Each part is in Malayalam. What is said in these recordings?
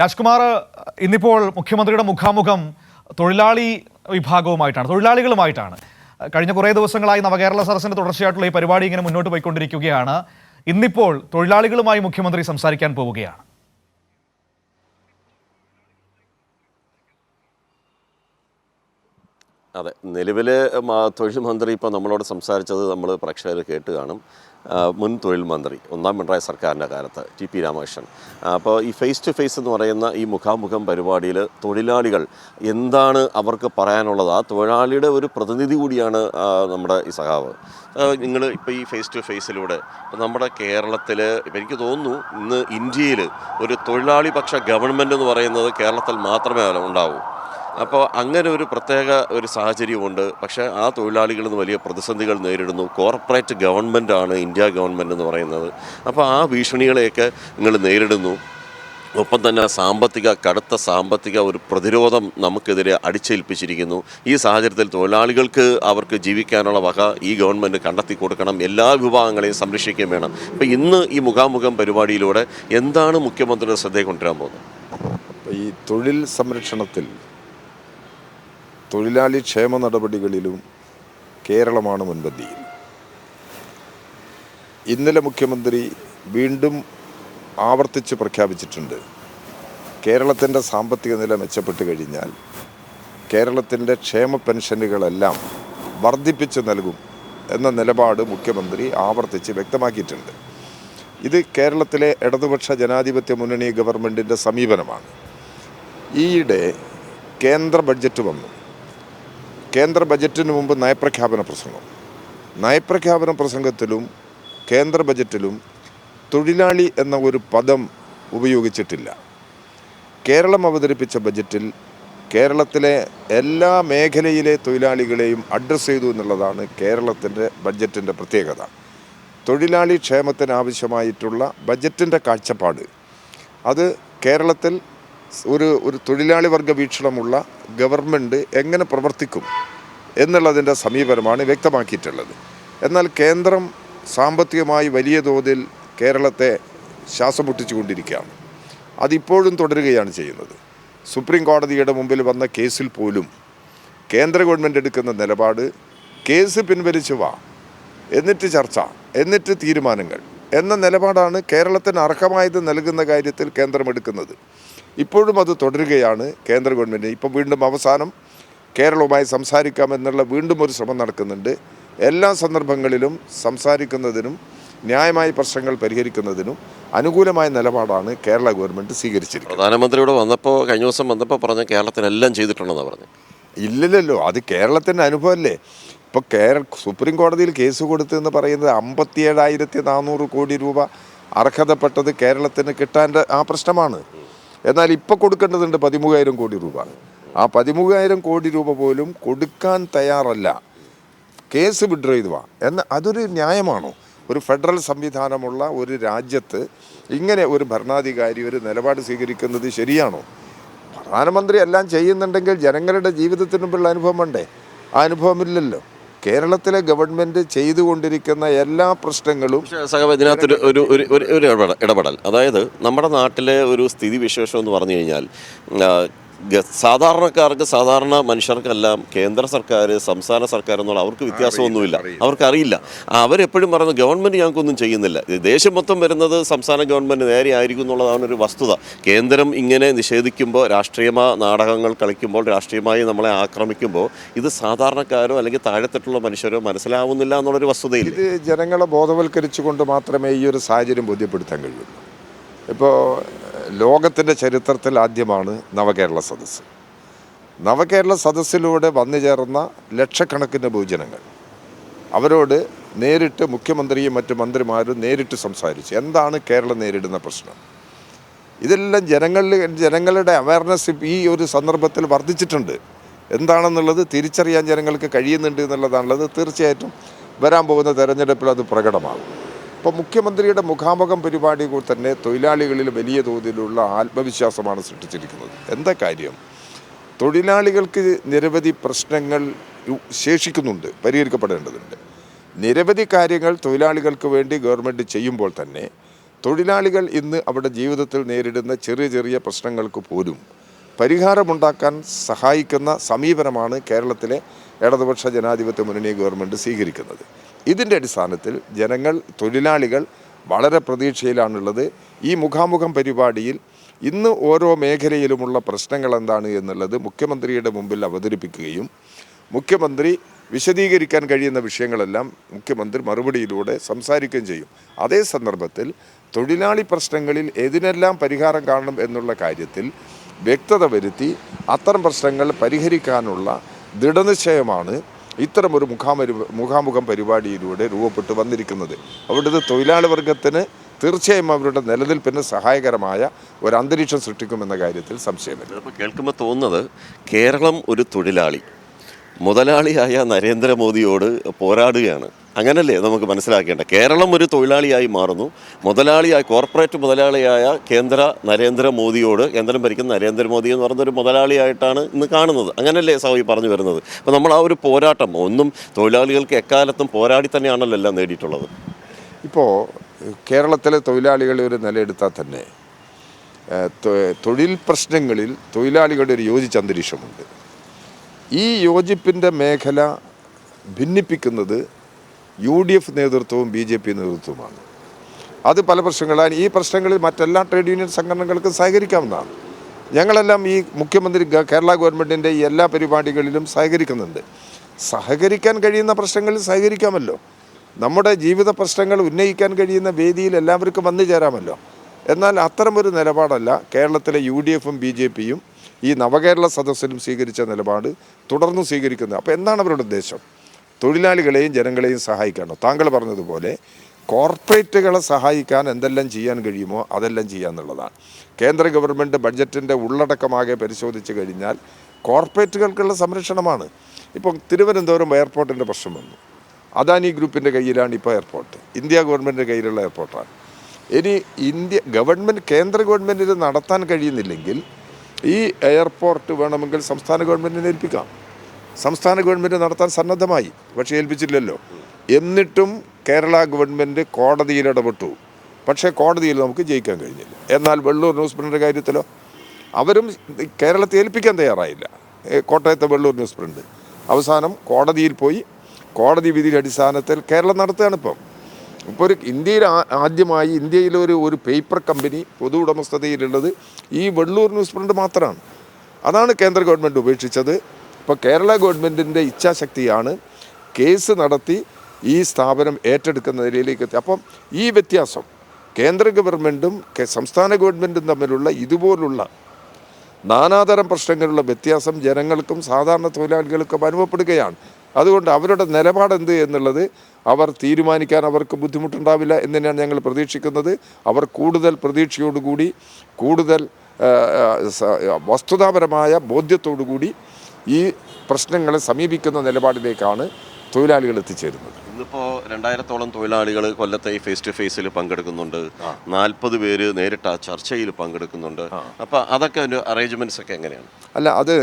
രാജ്കുമാർ ഇന്നിപ്പോൾ മുഖ്യമന്ത്രിയുടെ മുഖാമുഖം തൊഴിലാളി വിഭാഗവുമായിട്ടാണ് തൊഴിലാളികളുമായിട്ടാണ്. കഴിഞ്ഞ കുറേ ദിവസങ്ങളായി നവകേരള സദസ്സിന്റെ തുടർച്ചയായിട്ടുള്ള ഈ പരിപാടി ഇങ്ങനെ മുന്നോട്ട് പോയിക്കൊണ്ടിരിക്കുകയാണ്. ഇന്നിപ്പോൾ തൊഴിലാളികളുമായി മുഖ്യമന്ത്രി സംസാരിക്കാൻ പോവുകയാണ്. അതെ. നിലവിൽ തൊഴിൽ മന്ത്രി ഇപ്പോൾ നമ്മളോട് സംസാരിച്ചത് നമ്മൾ പ്രേക്ഷകർ കേട്ട് കാണും. മുൻ തൊഴിൽ മന്ത്രി ഒന്നാം പിണറായി സർക്കാരിന്റെ കാലത്ത് ടി പി രാമകൃഷ്ണൻ. അപ്പോൾ ഈ ഫേസ് ടു ഫേസ് എന്ന് പറയുന്ന ഈ മുഖാമുഖം പരിപാടിയിൽ തൊഴിലാളികൾ എന്താണ് അവർക്ക് പറയാനുള്ളത്? ആ തൊഴിലാളിയുടെ ഒരു പ്രതിനിധി കൂടിയാണ് നമ്മുടെ ഈ സഹാവ് നിങ്ങൾ ഇപ്പോൾ ഈ ഫേസ് ടു ഫേസിലൂടെ നമ്മുടെ കേരളത്തിൽ ഇപ്പം എനിക്ക് തോന്നുന്നു ഇന്ന് ഇന്ത്യയിൽ ഒരു തൊഴിലാളി പക്ഷ ഗവൺമെന്റ് എന്ന് പറയുന്നത് കേരളത്തിൽ മാത്രമേ ഉണ്ടാവൂ. അപ്പോൾ അങ്ങനെ ഒരു പ്രത്യേക ഒരു സാഹചര്യമുണ്ട് പക്ഷേ ആ തൊഴിലാളികൾ നിന്ന് വലിയ പ്രതിസന്ധികൾ നേരിടുന്നു. കോർപ്പറേറ്റ് ഗവൺമെന്റാണ് ഇന്ത്യ ഗവൺമെന്റ് എന്ന് പറയുന്നത്. അപ്പോൾ ആ ഭീഷണികളെയൊക്കെ നിങ്ങൾ നേരിടുന്നു. ഒപ്പം തന്നെ സാമ്പത്തിക കടുത്ത സാമ്പത്തിക ഒരു പ്രതിരോധം നമുക്കെതിരെ അടിച്ചേൽപ്പിച്ചിരിക്കുന്നു. ഈ സാഹചര്യത്തിൽ തൊഴിലാളികൾക്ക് അവർക്ക് ജീവിക്കാനുള്ള വക ഈ ഗവൺമെന്റ് കണ്ടെത്തി കൊടുക്കണം. എല്ലാ വിഭാഗങ്ങളെയും സംരക്ഷിക്കുകയും വേണം. അപ്പോൾ ഇന്ന് ഈ മുഖാമുഖം പരിപാടിയിലൂടെ എന്താണ് മുഖ്യമന്ത്രിയുടെ ശ്രദ്ധയെ കൊണ്ടുവരാൻ പോകുന്നത്? ഈ തൊഴിൽ സംരക്ഷണത്തിൽ തൊഴിലാളി ക്ഷേമ നടപടികളിലും കേരളമാണ് മുൻപന്തിയിൽ. ഇന്നലെ മുഖ്യമന്ത്രി വീണ്ടും ആവർത്തിച്ച് പ്രഖ്യാപിച്ചിട്ടുണ്ട്. കേരളത്തിന്റെ സാമ്പത്തിക നില മെച്ചപ്പെട്ട് കഴിഞ്ഞാൽ കേരളത്തിന്റെ ക്ഷേമ പെൻഷനുകളെല്ലാം വർദ്ധിപ്പിച്ച് നൽകും എന്ന നിലപാട് മുഖ്യമന്ത്രി ആവർത്തിച്ച് വ്യക്തമാക്കിയിട്ടുണ്ട്. ഇത് കേരളത്തിലെ ഇടതുപക്ഷ ജനാധിപത്യ മുന്നണി ഗവൺമെന്റിന്റെ സമീപനമാണ്. ഈയിടെ കേന്ദ്ര ബഡ്ജറ്റ് വന്നു. കേന്ദ്ര ബജറ്റിന് മുമ്പ് നയപ്രഖ്യാപന പ്രസംഗം. നയപ്രഖ്യാപന പ്രസംഗത്തിലും കേന്ദ്ര ബജറ്റിലും തൊഴിലാളി എന്ന ഒരു പദം ഉപയോഗിച്ചിട്ടില്ല. കേരളം അവതരിപ്പിച്ച ബജറ്റിൽ കേരളത്തിലെ എല്ലാ മേഖലയിലെ തൊഴിലാളികളെയും അഡ്രസ്സ് ചെയ്തു എന്നുള്ളതാണ് കേരളത്തിന്റെ ബഡ്ജറ്റിന്റെ പ്രത്യേകത. തൊഴിലാളി ക്ഷേമത്തിനാവശ്യമായിട്ടുള്ള ബജറ്റിന്റെ കാഴ്ചപ്പാട്. അത് കേരളത്തിൽ ഒരു ഒരു തൊഴിലാളി വർഗ വീക്ഷണമുള്ള ഗവൺമെന്റ് എങ്ങനെ പ്രവർത്തിക്കും എന്നുള്ളതിന്റെ സമീപനമാണ് വ്യക്തമാക്കിയിട്ടുള്ളത്. എന്നാൽ കേന്ദ്രം സാമ്പത്തികമായി വലിയ തോതിൽ കേരളത്തെ ശ്വാസം മുട്ടിച്ചുകൊണ്ടിരിക്കുകയാണ് അതിപ്പോഴും തുടരുകയാണ് ചെയ്യുന്നത്. സുപ്രീം കോടതിയുടെ മുമ്പിൽ വന്ന കേസിൽ പോലും കേന്ദ്ര ഗവൺമെന്റ് എടുക്കുന്ന നിലപാട് കേസ് പിൻവലിച്ചു വാ എന്നിട്ട് ചർച്ച എന്നിട്ട് തീരുമാനങ്ങൾ എന്ന നിലപാടാണ് കേരളത്തിന് അർഹമായത് നൽകുന്ന കാര്യത്തിൽ കേന്ദ്രം എടുക്കുന്നത്. ഇപ്പോഴും അത് തുടരുകയാണ് കേന്ദ്ര ഗവൺമെന്റ് ഇപ്പം വീണ്ടും അവസാനം കേരളവുമായി സംസാരിക്കാമെന്നുള്ള വീണ്ടും ഒരു ശ്രമം നടക്കുന്നുണ്ട്. എല്ലാ സന്ദർഭങ്ങളിലും സംസാരിക്കുന്നതിനും ന്യായമായ പ്രശ്നങ്ങൾ പരിഹരിക്കുന്നതിനും അനുകൂലമായ നിലപാടാണ് കേരള ഗവൺമെന്റ് സ്വീകരിച്ചിരിക്കുന്നത്. പ്രധാനമന്ത്രിയോട് വന്നപ്പോൾ കഴിഞ്ഞ ദിവസം വന്നപ്പോൾ പറഞ്ഞ കേരളത്തിനെല്ലാം ചെയ്തിട്ടുണ്ടെന്ന് പറഞ്ഞു. ഇല്ലല്ലോ അത് കേരളത്തിന്റെ അനുഭവമല്ലേ ഇപ്പോൾ കേരള സുപ്രീം കോടതിയിൽ കേസ് കൊടുത്തെന്ന് പറയുന്നത് അമ്പത്തിയേഴായിരത്തി നാനൂറ് കോടി രൂപ അർഹതപ്പെട്ടത് കേരളത്തിന് കിട്ടാന്റെ ആ പ്രശ്നമാണ്. എന്നാൽ ഇപ്പോൾ കൊടുക്കേണ്ടതുണ്ട് പതിമൂവായിരം കോടി രൂപ. ആ പതിമൂവായിരം കോടി രൂപ പോലും കൊടുക്കാൻ തയ്യാറല്ല. കേസ് വിഡ്രോ ചെയ്തു വാ എന്ന അതൊരു ന്യായമാണോ? ഒരു ഫെഡറൽ സംവിധാനമുള്ള ഒരു രാജ്യത്ത് ഇങ്ങനെ ഒരു ഭരണാധികാരി ഒരു നിലപാട് സ്വീകരിക്കുന്നത് ശരിയാണോ? പ്രധാനമന്ത്രി എല്ലാം ചെയ്യുന്നുണ്ടെങ്കിൽ ജനങ്ങളുടെ ജീവിതത്തിന് മുമ്പുള്ള അനുഭവം വേണ്ടേ? ആ അനുഭവമില്ലല്ലോ കേരളത്തിലെ ഗവൺമെന്റ് ചെയ്തുകൊണ്ടിരിക്കുന്ന എല്ലാ പ്രശ്നങ്ങളും ഇതിനകത്തൊരു ഒരു ഒരു ഇടപെടൽ. അതായത് നമ്മുടെ നാട്ടിലെ ഒരു സ്ഥിതി വിശേഷം എന്ന് പറഞ്ഞു കഴിഞ്ഞാൽ സാധാരണക്കാർക്ക് സാധാരണ മനുഷ്യർക്കെല്ലാം കേന്ദ്ര സർക്കാർ സംസ്ഥാന സർക്കാർ എന്നുള്ള അവർക്ക് വ്യത്യാസമൊന്നുമില്ല. അവർക്കറിയില്ല. അവരെപ്പോഴും പറയുന്നത് ഗവൺമെന്റ് ഞങ്ങൾക്കൊന്നും ചെയ്യുന്നില്ല. ദേശം മൊത്തം വരുന്നത് സംസ്ഥാന ഗവൺമെന്റ് നേരെ ആയിരിക്കും എന്നുള്ളതാണ് ഒരു വസ്തുത. കേന്ദ്രം ഇങ്ങനെ നിഷേധിക്കുമ്പോൾ രാഷ്ട്രീയമാ നാടകങ്ങൾ കളിക്കുമ്പോൾ രാഷ്ട്രീയമായി നമ്മളെ ആക്രമിക്കുമ്പോൾ ഇത് സാധാരണക്കാരോ അല്ലെങ്കിൽ താഴെത്തട്ടുള്ള മനുഷ്യരോ മനസ്സിലാവുന്നില്ല എന്നുള്ളൊരു വസ്തുതയില്ല? ഇത് ജനങ്ങളെ ബോധവൽക്കരിച്ചുകൊണ്ട് മാത്രമേ ഈ ഒരു സാഹചര്യം ബോധ്യപ്പെടുത്താൻ കഴിയുള്ളൂ. ഇപ്പോൾ ലോകത്തിന്റെ ചരിത്രത്തിൽ ആദ്യമാണ് നവകേരള സദസ്സ്. നവകേരള സദസ്സിലൂടെ വന്നു ചേർന്ന ലക്ഷക്കണക്കിന് ഭൂജനങ്ങൾ. അവരോട് നേരിട്ട് മുഖ്യമന്ത്രിയും മറ്റ് മന്ത്രിമാരും നേരിട്ട് സംസാരിച്ചു. എന്താണ് കേരളം നേരിടുന്ന പ്രശ്നം? ഇതെല്ലാം ജനങ്ങളിൽ ജനങ്ങളുടെ അവയർനെസ് ഈ ഒരു സന്ദർഭത്തിൽ വർദ്ധിച്ചിട്ടുണ്ട്. എന്താണെന്നുള്ളത് തിരിച്ചറിയാൻ ജനങ്ങൾക്ക് കഴിയുന്നുണ്ട് എന്നുള്ളതാണുള്ളത് തീർച്ചയായിട്ടും വരാൻ പോകുന്ന തെരഞ്ഞെടുപ്പിൽ അത് പ്രകടമാകും. ഇപ്പോൾ മുഖ്യമന്ത്രിയുടെ മുഖാമുഖം പരിപാടി തന്നെ തൊഴിലാളികളിൽ വലിയ തോതിലുള്ള ആത്മവിശ്വാസമാണ് സൃഷ്ടിച്ചിരിക്കുന്നത്. എന്താ കാര്യം? തൊഴിലാളികൾക്ക് നിരവധി പ്രശ്നങ്ങൾ ശേഷിക്കുന്നുണ്ട് പരിഹരിക്കപ്പെടേണ്ടതുണ്ട്. നിരവധി കാര്യങ്ങൾ തൊഴിലാളികൾക്ക് വേണ്ടി ഗവൺമെന്റ് ചെയ്യുമ്പോൾ തന്നെ തൊഴിലാളികൾ ഇന്ന് അവരുടെ ജീവിതത്തിൽ നേരിടുന്ന ചെറിയ ചെറിയ പ്രശ്നങ്ങൾക്ക് പോലും പരിഹാരമുണ്ടാക്കാൻ സഹായിക്കുന്ന സമീപനമാണ് കേരളത്തിലെ ഇടതുപക്ഷ ജനാധിപത്യ മുന്നണി ഗവൺമെന്റ് സ്വീകരിക്കുന്നത്. ഇതിന്റെ അടിസ്ഥാനത്തിൽ ജനങ്ങൾ തൊഴിലാളികൾ വളരെ പ്രതീക്ഷയിലാണുള്ളത്. ഈ മുഖാമുഖം പരിപാടിയിൽ ഇന്ന് ഓരോ മേഖലയിലുമുള്ള പ്രശ്നങ്ങൾ എന്താണ് എന്നുള്ളത് മുഖ്യമന്ത്രിയുടെ മുമ്പിൽ അവതരിപ്പിക്കുകയും മുഖ്യമന്ത്രി വിശദീകരിക്കാൻ കഴിയുന്ന വിഷയങ്ങളെല്ലാം മുഖ്യമന്ത്രി മറുപടിയിലൂടെ സംസാരിക്കുകയും ചെയ്യും. അതേ സന്ദർഭത്തിൽ തൊഴിലാളി പ്രശ്നങ്ങളിൽ ഏതിനെല്ലാം പരിഹാരം കാണണം എന്നുള്ള കാര്യത്തിൽ വ്യക്തത വരുത്തി അത്തരം പ്രശ്നങ്ങൾ പരിഹരിക്കാനുള്ള ദൃഢനിശ്ചയമാണ് ഇത്തരം ഒരു മുഖാമരു മുഖാമുഖം പരിപാടിയിലൂടെ രൂപപ്പെട്ടു വന്നിരിക്കുന്നത്. അവിടുത്തെ തൊഴിലാളി വർഗത്തിന് തീർച്ചയായും അവരുടെ നിലനിൽപ്പിന് സഹായകരമായ ഒരു അന്തരീക്ഷം സൃഷ്ടിക്കുമെന്ന കാര്യത്തിൽ സംശയമില്ല. അപ്പോൾ കേൾക്കുമ്പോൾ തോന്നുന്നത് കേരളം ഒരു തൊഴിലാളി മുതലാളിയായ നരേന്ദ്രമോദിയോട് പോരാടുകയാണ്. അങ്ങനല്ലേ നമുക്ക് മനസ്സിലാക്കേണ്ട. കേരളം ഒരു തൊഴിലാളിയായി മാറുന്നു. മുതലാളിയായി കോർപ്പറേറ്റ് മുതലാളിയായ കേന്ദ്ര നരേന്ദ്രമോദിയോട് കേന്ദ്രം ഭരിക്കുന്ന നരേന്ദ്രമോദി എന്ന് പറയുന്ന ഒരു മുതലാളിയായിട്ടാണ് ഇന്ന് കാണുന്നത്. അങ്ങനല്ലേ സൗയി പറഞ്ഞു വരുന്നത്. അപ്പോൾ നമ്മൾ ആ ഒരു പോരാട്ടം ഒന്നും തൊഴിലാളികൾക്ക് എക്കാലത്തും പോരാടി തന്നെയാണല്ലോ എല്ലാം നേടിയിട്ടുള്ളത്. ഇപ്പോൾ കേരളത്തിലെ തൊഴിലാളികളെ ഒരു നിലയെടുത്താൽ തന്നെ തൊഴിൽ പ്രശ്നങ്ങളിൽ തൊഴിലാളികളുടെ ഒരു യോജിച്ച അന്തരീക്ഷമുണ്ട്. ഈ യോജിപ്പിന്റെ മേഖല ഭിന്നിപ്പിക്കുന്നത് യു ഡി എഫ് നേതൃത്വവും ബി ജെ പി നേതൃത്വവുമാണ്. അത് പല പ്രശ്നങ്ങളാണ്. ഈ പ്രശ്നങ്ങളിൽ മറ്റെല്ലാ ട്രേഡ് യൂണിയൻ സംഘടനകൾക്കും സഹകരിക്കാവുന്നതാണ്. ഞങ്ങളെല്ലാം ഈ മുഖ്യമന്ത്രി കേരള ഗവൺമെന്റിന്റെ എല്ലാ പരിപാടികളിലും സഹകരിക്കുന്നുണ്ട്. സഹകരിക്കാൻ കഴിയുന്ന പ്രശ്നങ്ങളിൽ സഹകരിക്കാമല്ലോ. നമ്മുടെ ജീവിത പ്രശ്നങ്ങൾ ഉന്നയിക്കാൻ കഴിയുന്ന വേദിയിൽ എല്ലാവർക്കും വന്നു ചേരാമല്ലോ. എന്നാൽ അത്തരമൊരു നിലപാടല്ല കേരളത്തിലെ യു ഡി എഫും ബി ജെ പിയും ഈ നവകേരള സദസ്സിലും സ്വീകരിച്ച നിലപാട് തുടർന്നും സ്വീകരിക്കുന്നത്. അപ്പോൾ എന്താണ് അവരുടെ ഉദ്ദേശം? തൊഴിലാളികളെയും ജനങ്ങളെയും സഹായിക്കണം താങ്കൾ പറഞ്ഞതുപോലെ കോർപ്പറേറ്റുകളെ സഹായിക്കാൻ എന്തെല്ലാം ചെയ്യാൻ കഴിയുമോ അതെല്ലാം ചെയ്യാന്നുള്ളതാണ്. കേന്ദ്ര ഗവൺമെന്റ് ബഡ്ജറ്റിന്റെ ഉള്ളടക്കമാകെ പരിശോധിച്ച് കഴിഞ്ഞാൽ കോർപ്പറേറ്റുകൾക്കുള്ള സംരക്ഷണമാണ്. ഇപ്പം തിരുവനന്തപുരം എയർപോർട്ടിന്റെ പ്രശ്നം വന്നു. അദാനി ഗ്രൂപ്പിന്റെ കയ്യിലാണ് ഇപ്പോൾ എയർപോർട്ട്. ഇന്ത്യ ഗവൺമെന്റിന്റെ കയ്യിലുള്ള എയർപോർട്ടാണ്. ഇനി ഇന്ത്യ ഗവൺമെന്റ് കേന്ദ്ര ഗവൺമെന്റിന് നടത്താൻ കഴിയുന്നില്ലെങ്കിൽ ഈ എയർപോർട്ട് വേണമെങ്കിൽ സംസ്ഥാന ഗവൺമെന്റിനെ ഏൽപ്പിക്കാം. സംസ്ഥാന ഗവൺമെന്റ് നടത്താൻ സന്നദ്ധമായി പക്ഷേ ഏൽപ്പിച്ചില്ലല്ലോ. എന്നിട്ടും കേരള ഗവൺമെന്റ് കോടതിയിൽ ഇടപെട്ടു. പക്ഷേ കോടതിയിൽ നമുക്ക് ജയിക്കാൻ കഴിഞ്ഞില്ല. എന്നാൽ വെള്ളൂർ ന്യൂസ് പ്രിന്റിന്റെ കാര്യത്തിലോ? അവരും കേരളത്തെ ഏൽപ്പിക്കാൻ തയ്യാറായില്ല. കോട്ടയത്തെ വെള്ളൂർ ന്യൂസ് പ്രിന്റ് അവസാനം കോടതിയിൽ പോയി കോടതി വിധിയുടെ അടിസ്ഥാനത്തിൽ കേരളം നടത്തുകയാണ് ഇപ്പം. ഇപ്പോൾ ഒരു ഇന്ത്യയിൽ ആദ്യമായി ഇന്ത്യയിലെ ഒരു ഒരു പേപ്പർ കമ്പനി പൊതു ഉടമസ്ഥതയിലുള്ളത് ഈ വെള്ളൂർ ന്യൂസ് പ്രിന്റ് മാത്രമാണ്. അതാണ് കേന്ദ്ര ഗവൺമെന്റ് ഉപേക്ഷിച്ചത്. ഇപ്പോൾ കേരള ഗവൺമെന്റിന്റെ ഇച്ഛാശക്തിയാണ് കേസ് നടത്തി ഈ സ്ഥാപനം ഏറ്റെടുക്കുന്ന നിലയിലേക്ക് എത്തി. അപ്പം ഈ വ്യത്യാസം കേന്ദ്ര ഗവൺമെന്റും സംസ്ഥാന ഗവൺമെന്റും തമ്മിലുള്ള ഇതുപോലുള്ള നാനാതരം പ്രശ്നങ്ങളുള്ള വ്യത്യാസം ജനങ്ങൾക്കും സാധാരണ തൊഴിലാളികൾക്കും അനുഭവപ്പെടുകയാണ്. അതുകൊണ്ട് അവരുടെ നിലപാട് എന്ത് എന്നുള്ളത് അവർ തീരുമാനിക്കാൻ അവർക്ക് ബുദ്ധിമുട്ടുണ്ടാവില്ല എന്ന് തന്നെയാണ് ഞങ്ങൾ പ്രതീക്ഷിക്കുന്നത്. അവർ കൂടുതൽ പ്രതീക്ഷയോടുകൂടി കൂടുതൽ വസ്തുതാപരമായ ബോധ്യത്തോടു കൂടി ഈ പ്രശ്നങ്ങളെ സമീപിക്കുന്ന നിലപാടിലേക്കാണ് തൊഴിലാളികൾ എത്തിച്ചേരുന്നത്. ഇന്നിപ്പോൾ രണ്ടായിരത്തോളം തൊഴിലാളികൾ കൊല്ലത്തെ ഈ ഫേസ് ടു ഫേസിൽ പങ്കെടുക്കുന്നുണ്ട്. നാൽപ്പത് പേര് നേരിട്ട് ആ ചർച്ചയിൽ പങ്കെടുക്കുന്നുണ്ട്. അപ്പോൾ അതൊക്കെ ഒരു അറേഞ്ച്മെന്റ്സ് ഒക്കെ എങ്ങനെയാണ്? അല്ല അത്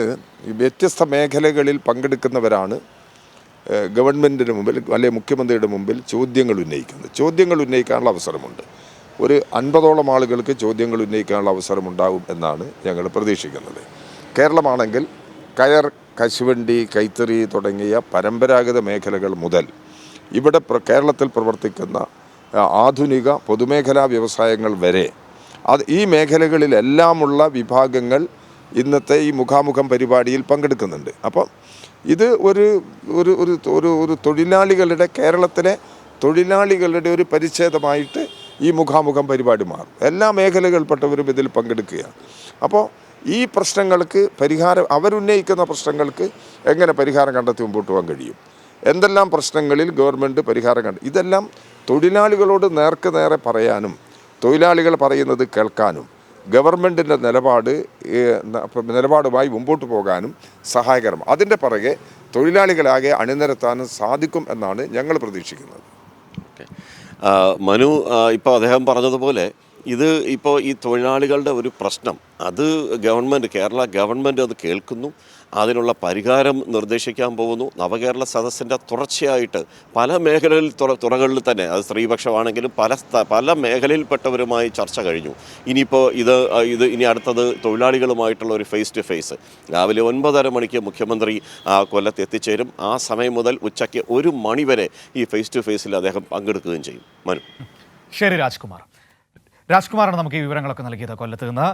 വ്യത്യസ്ത മേഖലകളിൽ പങ്കെടുക്കുന്നവരാണ് ഗവൺമെന്റിന് മുമ്പിൽ അല്ലെ മുഖ്യമന്ത്രിയുടെ മുമ്പിൽ ചോദ്യങ്ങൾ ഉന്നയിക്കുന്നത്. ചോദ്യങ്ങൾ ഉന്നയിക്കാനുള്ള അവസരമുണ്ട്. ഒരു അൻപതോളം ആളുകൾക്ക് ചോദ്യങ്ങൾ ഉന്നയിക്കാനുള്ള അവസരമുണ്ടാകും എന്നാണ് ഞങ്ങൾ പ്രതീക്ഷിക്കുന്നത്. കേരളമാണെങ്കിൽ കയർ കശുവണ്ടി കൈത്തറി തുടങ്ങിയ പരമ്പരാഗത മേഖലകൾ മുതൽ ഇവിടെ കേരളത്തിൽ പ്രവർത്തിക്കുന്ന ആധുനിക പൊതുമേഖലാ വ്യവസായങ്ങൾ വരെ അത് ഈ മേഖലകളിലെല്ലാമുള്ള വിഭാഗങ്ങൾ ഇന്നത്തെ ഈ മുഖാമുഖം പരിപാടിയിൽ പങ്കെടുക്കുന്നുണ്ട്. അപ്പം ഇത് ഒരു ഒരു ഒരു ഒരു ഒരു തൊഴിലാളികളുടെ കേരളത്തിലെ തൊഴിലാളികളുടെ ഒരു പരിച്ഛേദമായിട്ട് ഈ മുഖാമുഖം പരിപാടി മാറും. എല്ലാ മേഖലകളിൽപ്പെട്ടവരും ഇതിൽ പങ്കെടുക്കുകയാണ്. അപ്പോൾ ഈ പ്രശ്നങ്ങൾക്ക് പരിഹാരം അവരുന്നയിക്കുന്ന പ്രശ്നങ്ങൾക്ക് എങ്ങനെ പരിഹാരം കണ്ടെത്തി മുമ്പോട്ട് പോകാൻ കഴിയും? എന്തെല്ലാം പ്രശ്നങ്ങളിൽ ഗവൺമെന്റ് പരിഹാരം കണ്ടു ഇതെല്ലാം തൊഴിലാളികളോട് നേർക്ക് നേരെ പറയാനും തൊഴിലാളികൾ പറയുന്നത് കേൾക്കാനും ഗവൺമെന്റിന്റെ നിലപാട് നിലപാടുമായി മുമ്പോട്ട് പോകാനും സഹായകരം. അതിന്റെ പുറകെ തൊഴിലാളികളാകെ അണിനിരത്താനും സാധിക്കും എന്നാണ് ഞങ്ങൾ പ്രതീക്ഷിക്കുന്നത്. മനു ഇപ്പോൾ അദ്ദേഹം പറഞ്ഞതുപോലെ ഇത് ഇപ്പോൾ ഈ തൊഴിലാളികളുടെ ഒരു പ്രശ്നം. അത് ഗവൺമെന്റ് കേരള ഗവൺമെന്റ് അത് കേൾക്കുന്നു. അതിനുള്ള പരിഹാരം നിർദ്ദേശിക്കാൻ പോകുന്നു. നവകേരള സദസ്സിന്റെ തുടർച്ചയായിട്ട് പല മേഖലകളിൽ തുറ തുറകളിൽ തന്നെ അത് സ്ത്രീപക്ഷമാണെങ്കിലും പല പല മേഖലയിൽപ്പെട്ടവരുമായി ചർച്ച കഴിഞ്ഞു. ഇനിയിപ്പോൾ ഇത് ഇത് ഇനി അടുത്തത് തൊഴിലാളികളുമായിട്ടുള്ള ഒരു ഫേസ് ടു ഫേസ് രാവിലെ ഒൻപതര മണിക്ക് മുഖ്യമന്ത്രി കൊല്ലത്ത് എത്തിച്ചേരും. ആ സമയം മുതൽ ഉച്ചയ്ക്ക് ഒരു മണിവരെ ഈ ഫേസ് ടു ഫേസിൽ അദ്ദേഹം പങ്കെടുക്കുകയും ചെയ്യും. മനു. ശരി രാജ്കുമാർ. രാജ്കുമാറാണ് നമുക്ക് ഈ വിവരങ്ങളൊക്കെ നൽകിയത് കൊല്ലത്ത് നിന്ന്.